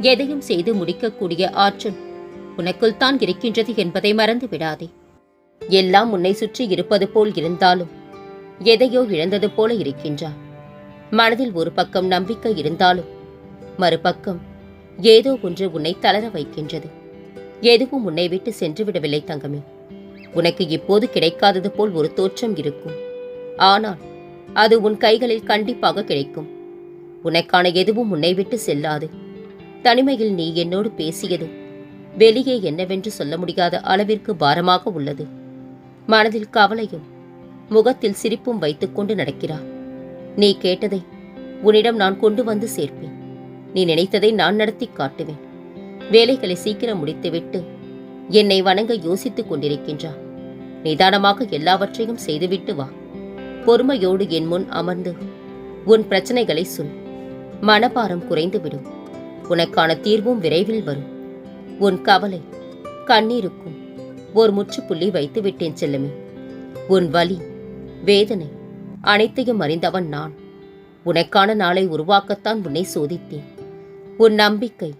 எதையும் செய்து முடிக்கக்கூடிய ஆற்றல் உனக்குள் தான் இருக்கின்றது என்பதை மறந்து விடாதே. எல்லாம் உன்னை சுற்றி இருப்பது போல் இருந்தாலும் எதையோ இழந்தது போல இருக்கின்றாய் மனதில் ஒரு பக்கம் நம்பிக்கை இருந்தாலும் மறுபக்கம் ஏதோ ஒன்று உன்னை தளர வைக்கின்றது. எதுவும் உன்னை விட்டு சென்று விடவில்லை தங்கமே. உனக்கு இப்போது கிடைக்காதது போல் ஒரு தோற்றம் இருக்கும். ஆனால் அது உன் கைகளில் கண்டிப்பாக கிடைக்கும். உனக்கான எதுவும் உன்னை விட்டு செல்லாது. தனிமையில் நீ என்னோடு பேசியது. வெளியே என்னவென்று சொல்ல முடியாத அளவிற்கு பாரமாக உள்ளது. மனதில் கவலையும் முகத்தில் சிரிப்பும் வைத்துக்கொண்டு நடக்கிறார். நீ கேட்டதை உன்னிடம் நான் கொண்டு வந்து சேர்ப்பேன். நீ நினைத்ததை நான் நடத்தி காட்டுவேன். வேலைகளை சீக்கிரம் முடித்துவிட்டு என்னை வணங்க யோசித்துக் கொண்டிருக்கின்றார். நிதானமாக எல்லாவற்றையும் செய்துவிட்டு வா. பொறுமையோடு என் முன் அமர்ந்து உன் பிரச்சனைகளை சொல். மனபாரம் குறைந்துவிடும். உனக்கான தீர்வும் விரைவில் வரும். உன் கவலை கண்ணீருக்கும் ஒரு முற்றுப்புள்ளி வைத்து விட்டேன் செல்லமே. உன் வலி வேதனை அனைத்தையும் அறிந்தவன் நான். உனக்கான நாளை உருவாக்கத்தான் உன்னை சோதித்தேன். உன் நம்பிக்கை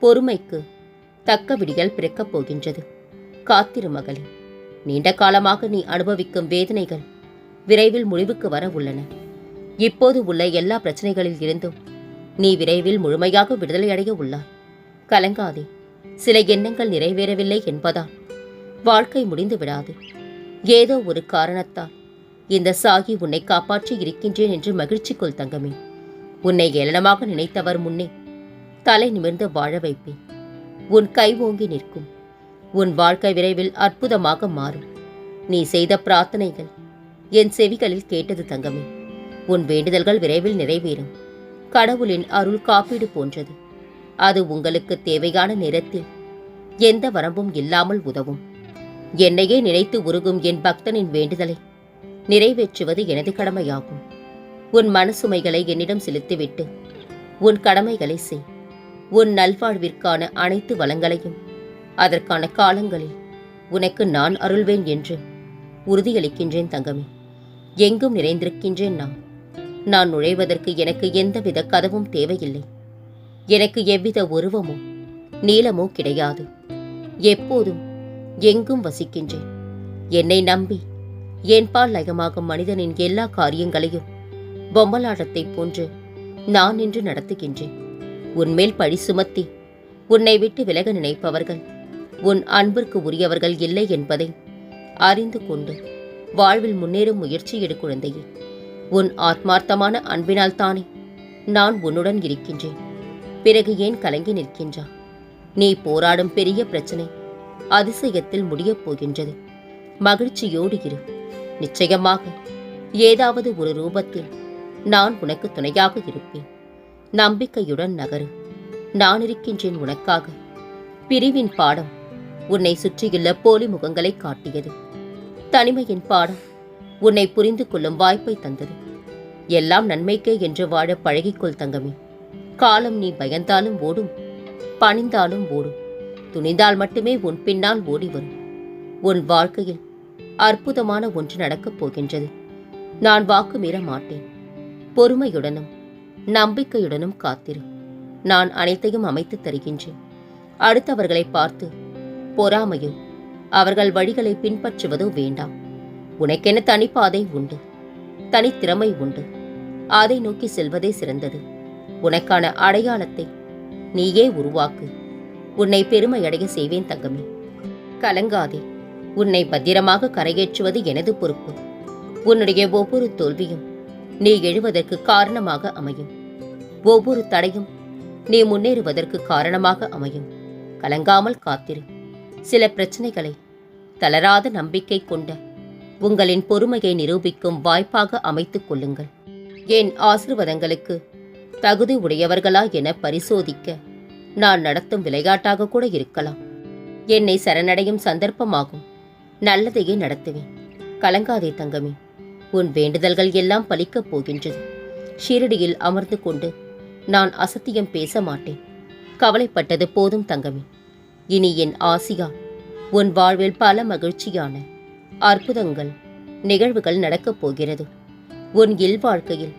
பொறுமைக்கு தக்க விடிகள் பிறக்கப் போகின்றது. காத்திரு மகளே நீண்ட காலமாக நீ அனுபவிக்கும் வேதனைகள் விரைவில் முடிவுக்கு வர உள்ளன. இப்போது உள்ள எல்லா பிரச்சனைகளில் இருந்தும் நீ விரைவில் முழுமையாக விடுதலையடைய உள்ளாய். கலங்காதே. சில எண்ணங்கள் நிறைவேறவில்லை என்பதால் வாழ்க்கை முடிந்து விடாது. ஏதோ ஒரு காரணத்தால் இந்த சாகி உன்னை காப்பாற்றி இருக்கின்றேன் என்று மகிழ்ச்சிக்குள் தங்கமே. உன்னை ஏளனமாக நினைத்தவர் முன்னே தலை நிமிர்ந்து வாழ வைப்பேன். உன் கை ஓங்கி நிற்கும். உன் வாழ்க்கை விரைவில் அற்புதமாக மாறும். நீ செய்த பிரார்த்தனைகள் என் செவிகளில் கேட்டது தங்கமே. உன் வேண்டுதல்கள் விரைவில் நிறைவேறும். கடவுளின் அருள் காப்பீடு போன்றது. அது உங்களுக்கு தேவையான நேரத்தில் எந்த வரம்பும் இல்லாமல் உதவும். என்னையே நினைத்து உருகும் என் பக்தனின் வேண்டுதலை நிறைவேற்றுவது எனது கடமையாகும். உன் மனசுமைகளை என்னிடம் செலுத்திவிட்டு உன் கடமைகளை செய். உன் நல்வாழ்விற்கான அனைத்து வளங்களையும் அதற்கான காலங்களில் உனக்கு நான் அருள்வேன் என்று உறுதியளிக்கின்றேன் தங்கமே. எங்கும் நிறைந்திருக்கின்றேன் நான். நான் நுழைவதற்கு எனக்கு எந்தவித கதவும் தேவையில்லை. எனக்கு எவ்வித உருவமோ நீளமோ கிடையாது. எப்போதும் எங்கும் வசிக்கின்றேன். என்னை நம்பி என்பால் லயமாகும் மனிதனின் எல்லா காரியங்களையும் பொம்மலாட்டத்தைப் போன்று நான் இன்று நடத்துகின்றேன். உன்மேல் பழி சுமத்தி உன்னை விட்டு விலக நினைப்பவர்கள் உன் அன்பிற்கு உரியவர்கள் இல்லை என்பதை அறிந்து கொண்டு வாழ்வில் முன்னேறும் முயற்சி எடு குழந்தையே. உன் ஆத்மார்த்தமான அன்பினால் தானே. நான் உன்னுடன் இருக்கின்றேன். பிறகு ஏன் கலங்கி நிற்கின்றா? நீ போராடும் பெரிய பிரச்சனை. அதிசயத்தில் முடியப் போகின்றது. மகிழ்ச்சியோடு இரு. நிச்சயமாக ஏதாவது ஒரு ரூபத்தில் நான் உனக்கு துணையாக இருப்பேன். நம்பிக்கையுடன் நகரு. நான் இருக்கின்றேன் உனக்காக. பிரிவின் பாடம் உன்னை சுற்றியுள்ள போலி முகங்களை காட்டியது. தனிமையின் பாடம் உன்னை புரிந்து கொள்ளும் வாய்ப்பை தந்தது. எல்லாம் நன்மைக்கே என்று வாழ பழகிக்கொள் தங்கமே. காலம் நீ பயந்தாலும் ஓடும் பணிந்தாலும் ஓடும். துணிந்தால் மட்டுமே உன் பின்னால் ஓடி வரும். உன் வாழ்க்கையில் அற்புதமான ஒன்று நடக்கப் போகின்றது. நான் வாக்கு மீற மாட்டேன். பொறுமையுடனும் நம்பிக்கையுடனும் காத்திரு. நான் அனைத்தையும் அமைத்து தருகின்றேன். அடுத்தவர்களை பார்த்து பொறாமையோ அவர்கள் வழிகளை பின்பற்றுவதோ வேண்டாம். உனக்கென தனிப்பாதை உண்டு தனித்திறமை உண்டு. அதை நோக்கி செல்வதே சிறந்தது. உனக்கான அடையாளத்தை நீயே உருவாக்கு. உன்னை பெருமையடைய செய்வேன் தங்கமே. கலங்காதே. உன்னை பத்திரமாக கரையேற்றுவது எனது பொறுப்பு. உன்னுடைய ஒவ்வொரு தோல்வியும் நீ எழுவதற்கு காரணமாக அமையும். ஒவ்வொரு தடையும் நீ முன்னேறுவதற்கு காரணமாக அமையும். கலங்காமல் காத்திரு. சில பிரச்சனைகளை தளராத நம்பிக்கை கொண்ட உங்களின் பொறுமையை நிரூபிக்கும் வாய்ப்பாக அமைத்துக் கொள்ளுங்கள். என் ஆசிர்வாதங்களுக்கு தகுதி உடையவர்களா என பரிசோதிக்க நான் நடத்தும் விளையாட்டாக கூட இருக்கலாம். என்னை சரணடையும் சந்தர்ப்பமாகும். நல்லதையே நடத்துவேன். கலங்காதே தங்கமே. உன் வேண்டுதல்கள் எல்லாம் பலிக்கப் போகின்றது. ஷீரடியில் அமர்ந்து கொண்டு நான் அசத்தியம் பேச மாட்டேன். கவலைப்பட்டது போதும் தங்கமே. இனி என் ஆசியா உன் வாழ்வில் பல மகிழ்ச்சியான அற்புதங்கள் நிகழ்வுகள் நடக்கப் போகிறது. உன் இல்வாழ்க்கையில்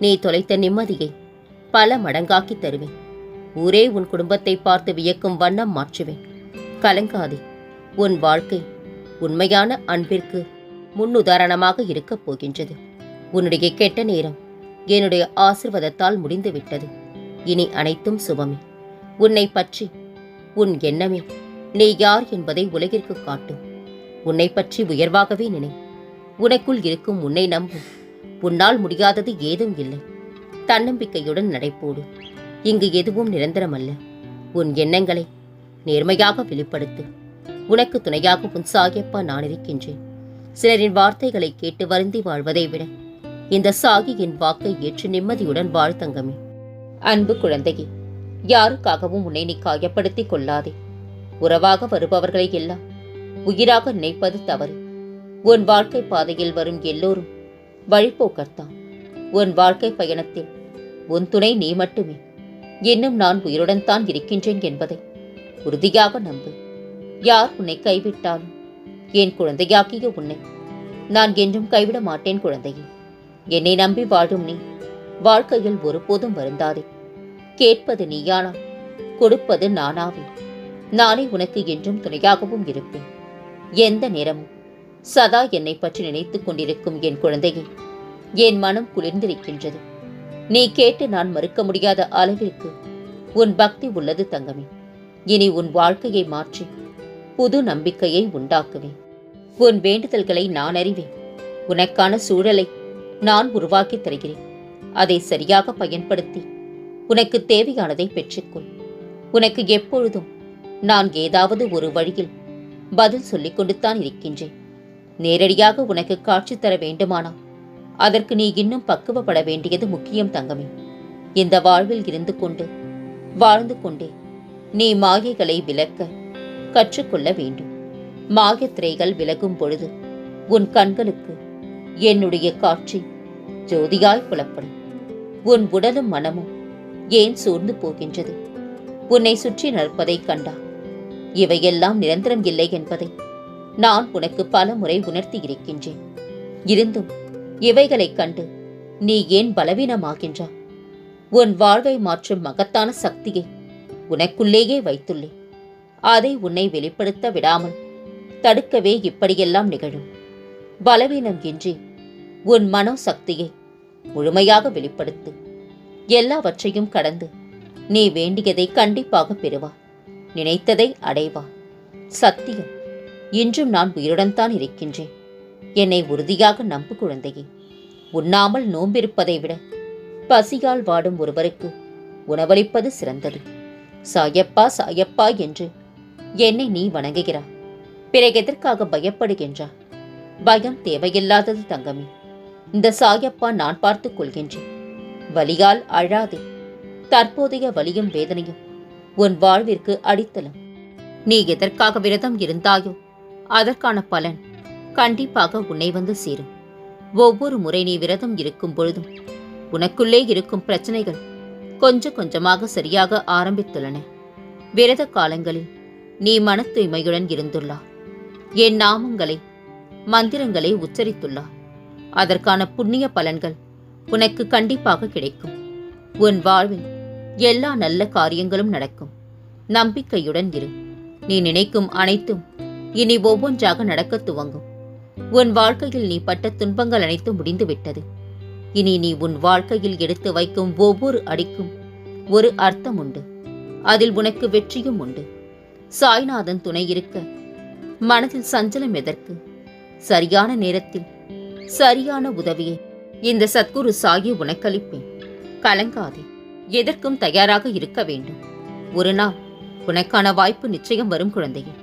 நீ தொலைத்த நிம்மதியை பல மடங்காக்கி தருவேன். ஊரே உன் குடும்பத்தை பார்த்து வியக்கும் வண்ணம் மாற்றுவேன். கலங்காதே உன் வாழ்க்கை உண்மையான அன்பிற்கு முன்னுதாரணமாக இருக்கப் போகின்றது. உன்னுடைய கெட்ட நேரம் என்னுடைய ஆசிர்வாதத்தால் முடிந்துவிட்டது. இனி அனைத்தும் சுபமே. உன்னை பற்றி உன் எண்ணமே நீ யார் என்பதை உலகிற்கு காட்டும். உன்னை பற்றி உயர்வாகவே நினை. உனக்குள் இருக்கும் உன்னை நம்பும் உன்னால் முடியாதது ஏதும் இல்லை. தன்னம்பிக்கையுடன் நடைபோடு. இங்கு எதுவும் நிரந்தரமல்ல. உன் எண்ணங்களை நேர்மையாக வெளிப்படுத்து. உனக்கு துணையாக உன் சாகியப்பா நான் இருக்கின்றேன். சிலரின் வார்த்தைகளை கேட்டு வருந்தி வாழ்வதை விட இந்த சாகியின் வாக்கை ஏற்று நிம்மதியுடன் வாழ் தங்கமே. அன்பு குழந்தையே யாருக்காகவும் உன்னை நீ காயப்படுத்திக் கொள்ளாதே. உறவாக வருபவர்களை எல்லாம் உயிராக நினைப்பது தவறு. உன் வாழ்க்கை பாதையில் வரும் எல்லோரும் வழிபோக்கர்தான். உன் வாழ்க்கை பயணத்தில் உன் துணை நீ மட்டுமே. இன்னும் நான் உயிருடன் தான் இருக்கின்றேன் என்பதை உறுதியாக நம்பு. யார் உன்னை கைவிட்டாலும் என் குழந்தையாக்கிய உன்னை நான் என்றும் கைவிட மாட்டேன் குழந்தையே. என்னை நம்பி வாழும் நீ வாழ்க்கையில் ஒருபோதும் வருந்தாதே. கேட்பது நீயானா கொடுப்பது நானாவே. நானே உனக்கு என்றும் துணையாகவும் இருப்பேன். எந்த நேரமும். சதா என்னை பற்றி நினைத்துக் கொண்டிருக்கும் என் குழந்தையை என் மனம் குளிர்ந்திருக்கின்றது. நீ கேட்டு நான் மறுக்க முடியாத அளவிற்கு உன் பக்தி உள்ளது தங்கமே. இனி உன் வாழ்க்கையை மாற்றி புது நம்பிக்கையை உண்டாக்குவேன். உன் வேண்டுதல்களை நான் அறிவேன். உனக்கான சூழலை நான் உருவாக்கி தருகிறேன். அதை சரியாக பயன்படுத்தி உனக்கு தேவையானதை பெற்றுக்கொள். உனக்கு எப்பொழுதும் நான் ஏதாவது ஒரு வழியில் பதில் சொல்லிக் கொண்டுத்தான் இருக்கின்றேன். நேரடியாக உனக்கு காட்சி தர வேண்டுமானால் அதற்கு நீ இன்னும் பக்குவப்பட வேண்டியது முக்கியம் தங்கமே. இந்த வாழ்வில் இருந்து கொண்டு வாழ்ந்து கொண்டே நீ மாயைகளை விலக்க கற்றுக்கொள்ள வேண்டும். மாயத்திரைகள் விலகும் பொழுது உன் கண்களுக்கு என்னுடைய காட்சி ஜோதியாய் புலப்படும். உன் உடலும் மனமும் ஏன் சோர்ந்து போகின்றது? உன்னை சுற்றி நடப்பதைக் கண்டா இவையெல்லாம் நிரந்தரம் இல்லை என்பதை நான் உனக்கு பல முறை உணர்த்தி இருக்கின்றேன். இருந்தும் இவைகளைக் கண்டு நீ ஏன் பலவீனமாகின்றா? உன் வாழ்வை மாற்றும் மகத்தான சக்தியை உனக்குள்ளேயே வைத்துள்ளேன். அதை உன்னை வெளிப்படுத்த விடாமல் தடுக்கவே இப்படியெல்லாம் நிகழும். பலவீனம் இன்றி உன் மனோ சக்தியை முழுமையாக வெளிப்படுத்து. எல்லாவற்றையும் கடந்து நீ வேண்டியதை கண்டிப்பாக பெறுவா நினைத்ததை அடைவா. சத்தியம் இன்றும் நான் உயிருடன் தான் இருக்கின்றேன். என்னை உறுதியாக நம்பு குழந்தையே உண்ணாமல் நோம்பிருப்பதை விட பசியால் வாடும் ஒருவருக்கு உணவளிப்பது சிறந்தது. சாயப்பா சாயப்பா என்று என்னை நீ வணங்குகிறாய். பிறகு எதற்காக பயப்படுகின்றாய் பயம் தேவையில்லாதது தங்கமே. இந்த சாயப்பா நான் பார்த்துக் கொள்கின்றேன். வலியால் அழாதே. தற்போதைய வலியும் வேதனையும் உன் வாழ்விற்கு அடித்தளம். நீ எதற்காக விரதம் இருந்தாயோ அதற்கான பலன் கண்டிப்பாக உன்னை வந்து சேரும். ஒவ்வொரு முறை நீ விரதம் இருக்கும் பொழுதும் உனக்குள்ளே இருக்கும் பிரச்சனைகள் கொஞ்சம் கொஞ்சமாக சரியாக ஆரம்பித்துள்ளன. விரத காலங்களில் நீ மன தூய்மையுடன் இருந்துள்ளார் என் நாமங்களை மந்திரங்களை உச்சரித்துள்ளார் அதற்கான புண்ணிய பலன்கள் உனக்கு கண்டிப்பாக கிடைக்கும். உன் வாழ்வில் எல்லா நல்ல காரியங்களும் நடக்கும். நம்பிக்கையுடன் இரு. நீ நினைக்கும் அனைத்தும் இனி ஒவ்வொன்றாக நடக்கத் துவங்கும். உன் வாழ்க்கையில் நீ பட்ட துன்பங்கள் அனைத்தும் முடிந்துவிட்டது. இனி நீ உன் வாழ்க்கையில் எடுத்து வைக்கும் ஒவ்வொரு அடிக்கும் ஒரு அர்த்தம் உண்டு. அதில் உனக்கு வெற்றியும் உண்டு. சாய்நாதன் துணை இருக்க. மனதில் சஞ்சலம் எதற்கு? சரியான நேரத்தில் சரியான உதவியை. இந்த சத்குரு சாயி உனக்களிப்பேன் கலங்காதே. எதற்கும் தயாராக இருக்க வேண்டும். ஒரு நாள் உனக்கான வாய்ப்பு நிச்சயம் வரும் குழந்தையே.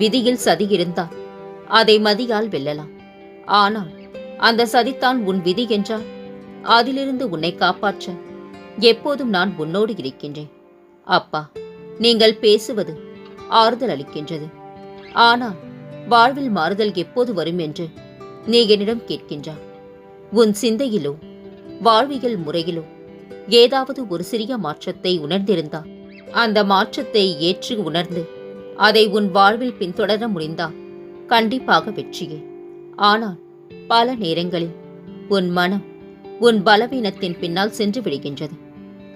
விதியில் சதி இருந்தால் அதை மதியால் வெல்லலாம். ஆனால் அந்த சதித்தான் உன் விதி என்றால் அதிலிருந்து உன்னை காப்பாற்ற எப்போதும் நான் உன்னோடு இருக்கின்றேன். அப்பா நீங்கள் பேசுவது ஆறுதல் அளிக்கின்றது. ஆனால் வாழ்வில் மாறுதல் எப்போது வரும் என்று நீ என்னிடம் கேட்கின்றாய். உன் சிந்தையிலோ வாழ்வியல் முறையிலோ ஏதாவது ஒரு சிறிய மாற்றத்தை உணர்ந்திருந்தால் அந்த மாற்றத்தை ஏற்று உணர்ந்து அதை உன் வாழ்வில் பின்தொடர முடிந்தால் கண்டிப்பாக வெற்றியே. ஆனால் பல நேரங்களில் உன் மனம் உன் பலவீனத்தின் பின்னால் சென்று விடுகின்றது.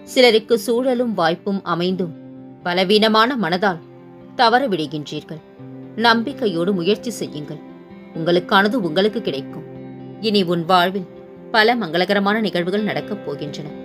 சிலருக்கு சூழலும் வாய்ப்பும் அமைந்தும் பலவீனமான மனதால் தவற விடுகின்றீர்கள். நம்பிக்கையோடு முயற்சி செய்யுங்கள். உங்களுக்கானது உங்களுக்கு கிடைக்கும். இனி உன் வாழ்வில் பல மங்களகரமான நிகழ்வுகள் நடக்கப் போகின்றன.